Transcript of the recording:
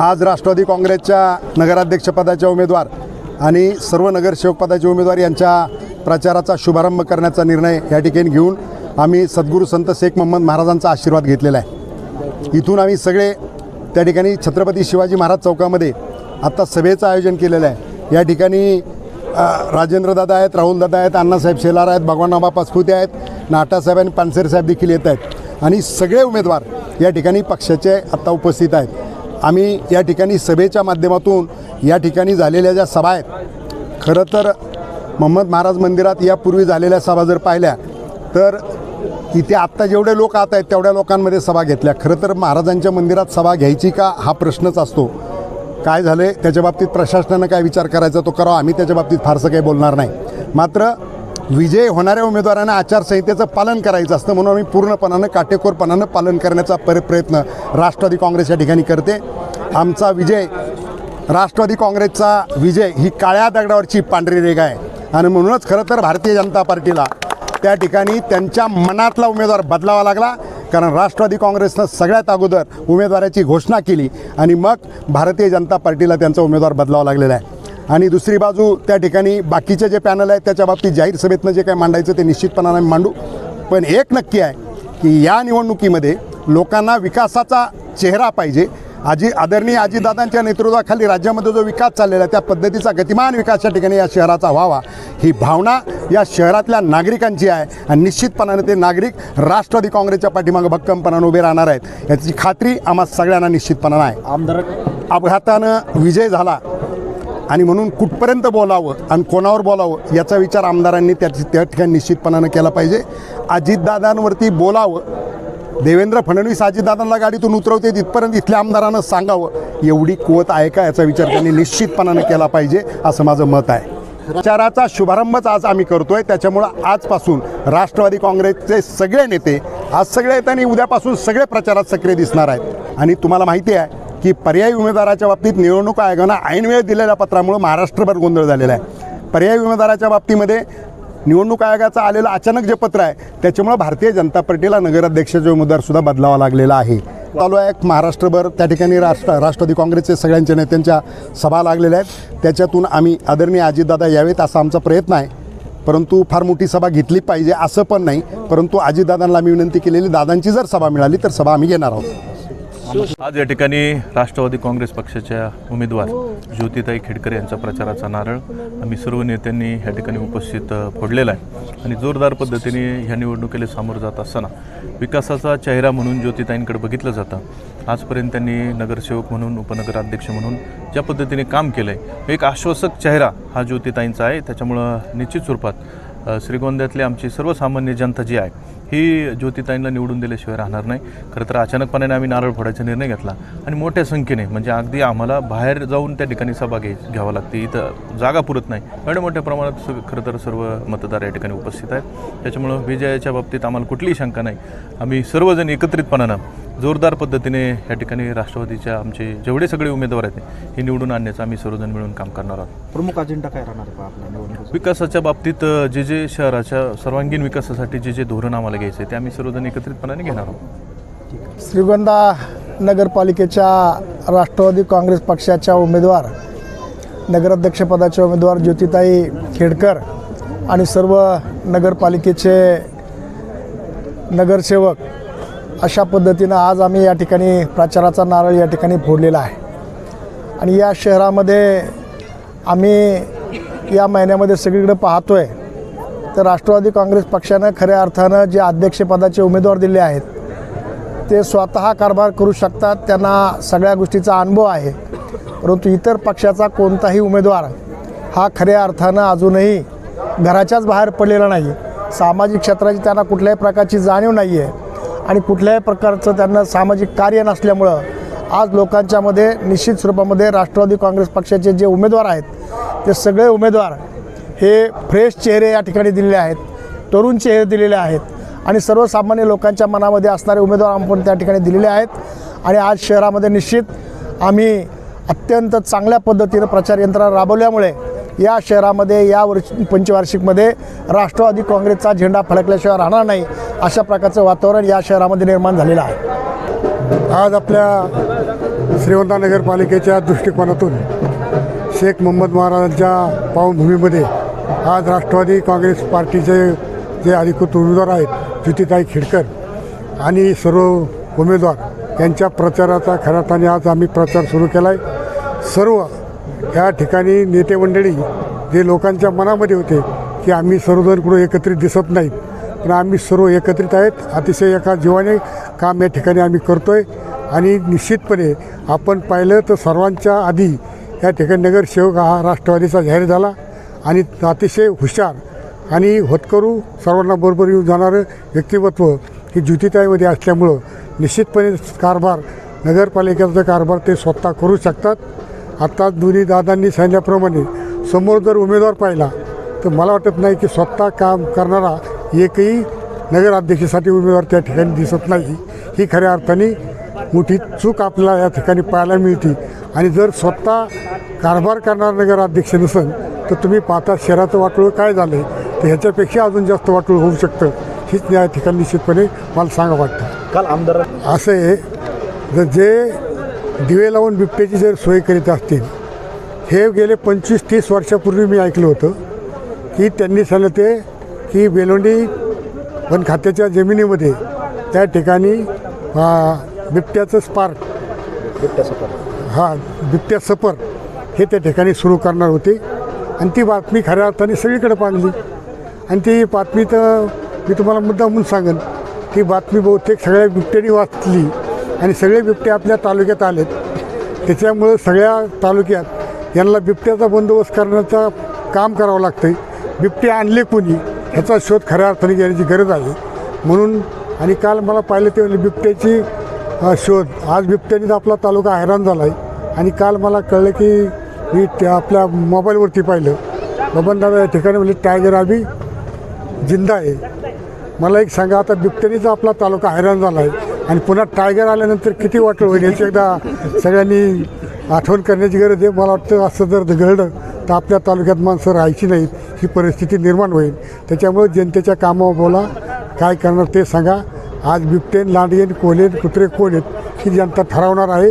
आज राष्ट्रवादी काँग्रेसच्या नगराध्यक्षपदाच्या उमेदवार आणि सर्व नगरसेवकपदाचे उमेदवार यांच्या प्रचाराचा शुभारंभ करण्याचा निर्णय या ठिकाणी घेऊन आम्ही सद्गुरू संत शेख मोहम्मद महाराजांचा आशीर्वाद घेतलेला आहे. इथून आम्ही सगळे त्या ठिकाणी छत्रपती शिवाजी महाराज चौकामध्ये आत्ता सभेचं आयोजन केलेलं आहे. या ठिकाणी राजेंद्रदादा आहेत राहुलदादा आहेत अण्णासाहेब शेलार आहेत भगवानबाबा पाचपुते आहेत नाटासाहेब आणि पानसेर साहेब देखील येत आहेत. आणि सगळे उमेदवार या ठिकाणी पक्षाचे आत्ता उपस्थित आहेत. आम्ही या ठिकाणी सभेच्या माध्यमातून या ठिकाणी झालेल्या ज्या सभा आहेत खरं तर मोहम्मद महाराज मंदिरात यापूर्वी झालेल्या सभा जर पाहिल्या तर इथे आत्ता जेवढे लोक आत आहेत तेवढ्या लोकांमध्ये सभा घेतल्या. खरं तर महाराजांच्या मंदिरात सभा घ्यायची का हा प्रश्नच असतो. काय झालं आहे त्याच्या बाबतीत प्रशासनानं काय विचार करायचा तो करावा आम्ही त्याच्या बाबतीत फारसं काही बोलणार नाही. मात्र विजय होणाऱ्या उमेदवारांना आचारसंहितेचं पालन करायचं असतं म्हणून आम्ही पूर्णपणानं काटेकोरपणानं पालन करण्याचा पर प्रयत्न राष्ट्रवादी काँग्रेस या ठिकाणी करते. आमचा विजय राष्ट्रवादी काँग्रेसचा विजय ही काळ्या दगडावरची पांढरी रेगा आहे. आणि म्हणूनच खरं तर भारतीय जनता पार्टीला त्या ठिकाणी त्यांच्या मनातला उमेदवार बदलावा लागला. कारण राष्ट्रवादी काँग्रेसनं सगळ्यात अगोदर उमेदवाराची घोषणा केली आणि मग भारतीय जनता पार्टीला त्यांचा उमेदवार बदलावा लागलेला आहे. आणि दुसरी बाजू त्या ठिकाणी बाकीचे जे पॅनल आहेत त्याच्या बाबतीत जाहीर सभेतनं जे काय मांडायचं ते निश्चितपणाने आम्ही मांडू. पण एक नक्की आहे की या निवडणुकीमध्ये लोकांना विकासाचा चेहरा पाहिजे. आजी आदरणीय आजीदादांच्या नेतृत्वाखाली राज्यामध्ये जो विकास चाललेला आहे त्या पद्धतीचा गतिमान विकास या ठिकाणी या शहराचा व्हावा. ही भावना या शहरातल्या नागरिकांची आहे आणि निश्चितपणाने ते नागरिक राष्ट्रवादी काँग्रेसच्या पाठीमागं भक्कमपणाने उभे राहणार आहेत. याची खात्री आम्हा सगळ्यांना निश्चितपणानं आहे. आमदार अपघातानं विजय झाला. आणि म्हणून कुठपर्यंत बोलावं आणि कोणावर बोलावं याचा विचार आमदारांनी त्या त्या ठिकाणी निश्चितपणानं केला पाहिजे. अजितदादांवरती बोलावं. देवेंद्र फडणवीस अजितदादांना गाडीतून उतरवते तिथपर्यंत इथल्या आमदारानं सांगावं. एवढी कुवत आहे का याचा विचार त्यांनी निश्चितपणानं केला पाहिजे असं माझं मत आहे. प्रचाराचा शुभारंभच आज आम्ही करतोय त्याच्यामुळं आजपासून राष्ट्रवादी काँग्रेसचे सगळे नेते आज सगळे येत आणि उद्यापासून सगळे प्रचारात सक्रिय दिसणार आहेत. आणि तुम्हाला माहिती आहे की पर्यायी उमेदवाराच्या बाबतीत निवडणूक आयोगानं ऐनवेळ दिलेल्या पत्रामुळं महाराष्ट्रभर गोंधळ झालेला आहे. पर्यायी उमेदवाराच्या बाबतीमध्ये निवडणूक आयोगाचं आलेलं अचानक जे पत्र आहे त्याच्यामुळं भारतीय जनता पार्टीला नगराध्यक्षाचे उमेदवारसुद्धा बदलावा लागलेला आहे. चालू आहे महाराष्ट्रभर त्या ठिकाणी राष्ट्र राष्ट्रवादी काँग्रेसचे सगळ्यांच्या नेत्यांच्या सभा लागलेल्या आहेत. त्याच्यातून आम्ही आदरणीय अजितदादा यावेत असा आमचा प्रयत्न आहे. परंतु फार मोठी सभा घेतली पाहिजे असं पण नाही. परंतु अजितदादांना आम्ही विनंती केलेली दादांची जर सभा मिळाली तर सभा आम्ही घेणार आहोत. आज या ठिकाणी राष्ट्रवादी काँग्रेस पक्षाच्या उमेदवार ज्योतिताई खेडकर यांचा प्रचाराचा नारळ आम्ही सर्व नेत्यांनी या ठिकाणी उपस्थित फोडलेला आहे. आणि जोरदार पद्धतीने ह्या निवडणुकीला सामोरं जात असताना विकासाचा चेहरा म्हणून ज्योतिताईंकडे बघितलं जातं. आजपर्यंत त्यांनी नगरसेवक म्हणून उपनगराध्यक्ष म्हणून ज्या पद्धतीने काम केलं आहे एक आश्वासक चेहरा हा ज्योतिताईंचा आहे. त्याच्यामुळं निश्चित स्वरूपात श्रीगोंद्यातली आमची सर्वसामान्य जनता जी आहे ही ज्योतिताईंना निवडून दिल्याशिवाय राहणार नाही. खरं तर अचानकपणे आम्ही नारळ फोडायचा निर्णय घेतला आणि मोठ्या संख्येने म्हणजे अगदी आम्हाला बाहेर जाऊन त्या ठिकाणी सभा घ्याय घ्यावं लागते. इथं जागा पुरत नाही. एवढ्या मोठ्या प्रमाणात स- खरं तर सर्व मतदार या ठिकाणी उपस्थित आहेत. त्याच्यामुळं विजयाच्या बाबतीत आम्हाला कुठलीही शंका नाही. आम्ही सर्वजण एकत्रितपणानं जोरदार पद्धतीने या ठिकाणी राष्ट्रवादीच्या आमचे जेवढे सगळे उमेदवार आहेत हे निवडून आणण्याचं आम्ही सर्वजण मिळून काम करणार आहोत. प्रमुख अजेंडा काय राहणार आहे आपल्या विकासाच्या बाबतीत जे जे शहराच्या सर्वांगीण विकासासाठी जे जे धोरण आम्हाला घ्यायचं ते आम्ही सर्वजण एकत्रितपणाने घेणार आहोत. श्रीगोंदा नगरपालिकेच्या राष्ट्रवादी काँग्रेस पक्षाच्या उमेदवार नगराध्यक्षपदाच्या उमेदवार ज्योतिताई खेडकर आणि सर्व नगरपालिकेचे नगरसेवक अशा पद्धतीनं आज आम्ही या ठिकाणी प्रचाराचा नारळ या ठिकाणी फोडलेला आहे. आणि या शहरामध्ये आम्ही या महिन्यामध्ये सगळीकडे पाहतो आहे तर राष्ट्रवादी काँग्रेस पक्षानं खऱ्या अर्थानं जे अध्यक्षपदाचे उमेदवार दिले आहेत ते स्वतः कारभार करू शकतात त्यांना सगळ्या गोष्टीचा अनुभव आहे. परंतु इतर पक्षाचा कोणताही उमेदवार हा खऱ्या अर्थानं अजूनही घराच्याच बाहेर पडलेला नाही. सामाजिक क्षेत्राची त्यांना कुठल्याही प्रकारची जाणीव नाही आहे आणि कुठल्याही प्रकारचं त्यांना सामाजिक कार्य नसल्यामुळं आज लोकांच्यामध्ये निश्चित स्वरूपामध्ये राष्ट्रवादी काँग्रेस पक्षाचे जे उमेदवार आहेत ते सगळे उमेदवार हे फ्रेश चेहरे या ठिकाणी दिलेले आहेत तरुण चेहरे दिलेले आहेत आणि सर्वसामान्य लोकांच्या मनामध्ये असणारे उमेदवार आपण त्या ठिकाणी दिलेले आहेत. आणि आज शहरामध्ये निश्चित आम्ही अत्यंत चांगल्या पद्धतीनं प्रचार यंत्रणा राबवल्यामुळे या शहरामध्ये या वर्ष पंचवार्षिकमध्ये राष्ट्रवादी काँग्रेसचा झेंडा फडकल्याशिवाय राहणार नाही अशा प्रकारचं वातावरण या शहरामध्ये निर्माण झालेलं आहे. आज आपल्या श्रीवंता नगरपालिकेच्या दृष्टिकोनातून शेख मोहम्मद महाराजांच्या पावनभूमीमध्ये आज राष्ट्रवादी काँग्रेस पार्टीचे जे अधिकृत उमेदवार आहेत ज्युतिताई खेडकर आणि सर्व उमेदवार यांच्या प्रचाराचा खऱ्या अर्थाने आज आम्ही प्रचार सुरू केला आहे सर्व या ठिकाणी नेते मंडळी जे लोकांच्या मनामध्ये होते की आम्ही सर्वजण कुठं एकत्रित दिसत नाहीत पण आम्ही सर्व एकत्रित आहेत. अतिशय एका जीवाने काम या ठिकाणी आम्ही करतो आहे आणि निश्चितपणे आपण पाहिलं तर सर्वांच्या आधी या ठिकाणी नगरसेवक हा राष्ट्रवादीचा जाहीर झाला आणि अतिशय हुशार आणि होतकरू सर्वांना बरोबर येऊन जाणारं व्यक्तिमत्व हे ज्युतिताईमध्ये असल्यामुळं निश्चितपणे कारभार नगरपालिकेचा कारभार ते स्वतः करू शकतात. आता दोन्ही दादांनी सांगितल्याप्रमाणे समोर जर उमेदवार पाहिला तर मला वाटत नाही की स्वतः काम करणारा एकही नगराध्यक्षासाठी उमेदवार त्या ठिकाणी दिसत नाही. ही खऱ्या अर्थाने मोठी चूक आपल्याला या ठिकाणी पाहायला मिळते. आणि जर स्वतः कारभार करणारा नगराध्यक्ष नसेल तर तुम्ही पाहता शहराचं वाटोळं काय झालं आहे तर ह्याच्यापेक्षा अजून जास्त वाटोळं होऊ शकतं. हीच या ठिकाणी निश्चितपणे मला सांगा वाटतं. काल आमदार असं आहे जर जे दिवे लावून बिबट्याची जर सोय करीत असतील हे गेले पंचवीस तीस वर्षापूर्वी मी ऐकलं होतं की त्यांनी सांगितलं ते की बेलोंडी वन खात्याच्या जमिनीमध्ये त्या ठिकाणी बिबट्याचं स्पार्क हा बिबट्या सपर हे त्या ठिकाणी सुरू करणार होते. आणि ती बातमी खऱ्या अर्थाने सगळीकडे पाडली. आणि ती बातमी तर मी तुम्हाला मुद्दा म्हणून सांगेन ती बातमी बहुतेक सगळ्या बिबट्यांनी वाचली. आणि सगळे बिबटे आपल्या तालुक्यात आलेत. त्याच्यामुळं सगळ्या तालुक्यात यांना बिबट्याचा बंदोबस्त करण्याचा काम करावं लागतं बिबटे आणले कोणी ह्याचा शोध खऱ्या अर्थाने घेण्याची गरज आहे. म्हणून आणि काल मला पाहिलं ते बिबट्याची शोध. आज बिबट्यानेच आपला तालुका हैराण झाला आहे आणि काल मला कळलं की मी त्या आपल्या मोबाईलवरती पाहिलं. बबनदादा या ठिकाणी म्हणजे टायगर आबी जिंदा आहे. मला एक सांगा आता बिबट्यानेच आपला तालुका हैराण झाला आहे आणि पुन्हा टायगर आल्यानंतर किती वाटलं होईल? याची एकदा सगळ्यांनी आठवण करण्याची गरज आहे. मला वाटतं असं जर घडलं तर आपल्या तालुक्यात माणसं राहायची नाहीत. ही परिस्थिती निर्माण होईल. त्याच्यामुळे जनतेच्या कामावर बोला. काय करणार ते सांगा. आज बिबटेन लांडगेन कोलेन कुत्रे कोण आहेत ही जनता ठरवणार आहे.